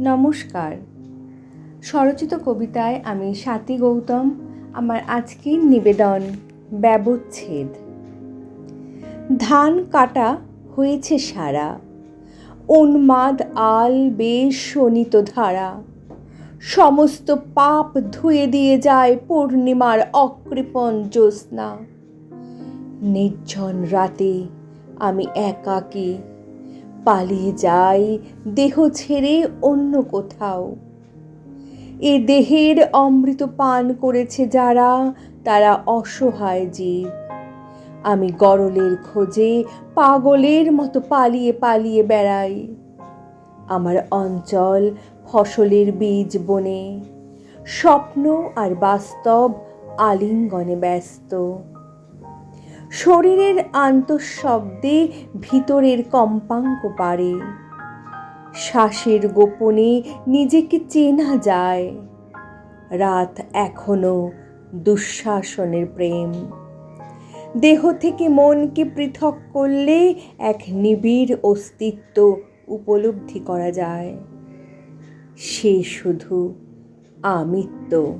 নমস্কার। স্বরচিত কবিতায় আমি স্বাতী গৌতম, আমার আজকের নিবেদন, ব্যবচ্ছেদ। ধান কাটা হয়েছে সারা, উন্মাদ আল বেশ শোনিত ধারা। সমস্ত পাপ ধুয়ে দিয়ে যায় পূর্ণিমার অকৃপণ জ্যোৎস্না। নির্জন রাতে আমি একাকী পালিয়ে যাই দেহ ছেড়ে অন্য কোথাও। এ দেহের অমৃত পান করেছে যারা, তারা অসহায় জীব। আমি গরলের খোঁজে পাগলের মতো পালিয়ে পালিয়ে বেড়াই। আমার অঞ্চল ফসলের বীজ বনে। স্বপ্ন আর বাস্তব আলিঙ্গনে ব্যস্ত। শরীরের আন্তঃশব্দে ভিতরের কম্পাঙ্ক বাড়ে শ্বাসের গোপনে নিজেকে চেনা যায়। রাত এখনও দুঃশাসনের প্রেম। দেহ থেকে মনকে পৃথক করলে এক নিবিড় অস্তিত্ব উপলব্ধি করা যায়। সে শুধু আমিত্ব।